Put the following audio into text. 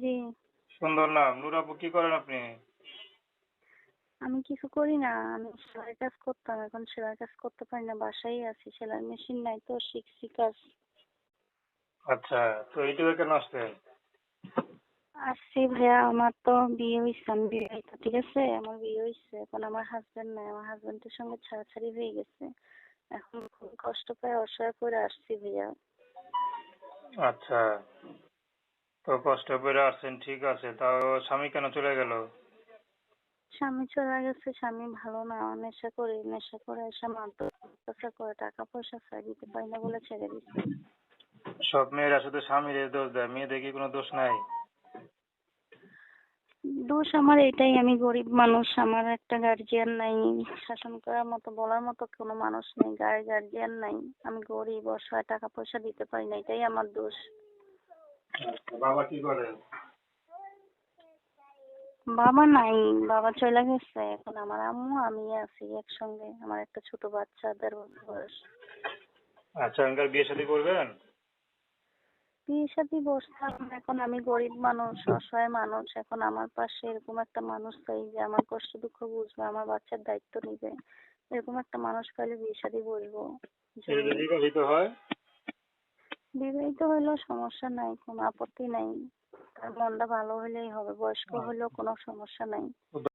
জি। সুন্দর নাম। নূর আপু কি করেন আপনি? আমি কিছু করি না। আমি সেলাই কাজ করতাম। এখন সেলাই কাজ করতে পারি না। বাসায় আছি। সেলাই মেশিন নাই তো শিখছি কাজ। আচ্ছা তো ইউটিউবে কেন আসছেন আসছি ভাইয়া। আমার তো বিয়ে হয়েছে আমি বিবাহিত ঠিক আছে? আমার বিয়ে হয়েছে এখন আমার হাজবেন্ড নাই। আমার হাজবেন্ডের সঙ্গে ছাড়াছাড়ি হয়ে গেছে। এখন খুব কষ্ট পায় অসহায় করে আসছি ভাইয়া। আচ্ছা। তো কষ্ট করে আসছেন ঠিক আছে। তাও স্বামী কেন চলে গেল? স্বামী চলে গেছে স্বামী ভালো না নেশা করে নেশা করে এসে মারধর করে টাকা পয়সা ছাড় দিতে পারি না বলে ছেড়ে দিচ্ছে সব মেয়েরা শুধু স্বামীর দোষ দেয় মেয়েদের কি কোনো দোষ নাই? দোষ আমার এটাই আমি গরিব মানুষ আমার একটা গার্জিয়ান নাই শাসন করার মতো বলার মতো কোনো মানুষ নেই গায়ে গার্জিয়ান নাই। আমি গরিব অসহায় টাকা পয়সা দিতে পারি না এটাই আমার দোষ। বাবা কি করে? বাবা নাই বাবা চলে গেছে। এখন আমার আম্মু আমি আছি একসঙ্গে আমার একটা ছোট বাচ্চা দেড় বছর বয়স। আচ্ছা আঙ্কাল বিয়ে শাদী করবেন? বিয়ে সাথে বসতাম এখন আমি গরিব মানুষ অসহায় মানুষ। এখন আমার পাশে এরকম একটা মানুষ চাই যে আমার কষ্ট দুঃখ বুঝবে আমার বাচ্চার দায়িত্ব নিবে। এরকম একটা মানুষ পাইলে বিয়ে সাথে বসবো। যদি হয়? বিবাহিত হলেও সমস্যা নাই কোনো আপত্তি নাই। তার মনটা ভালো হলেই হবে বয়স্ক হলেও কোনো সমস্যা নাই।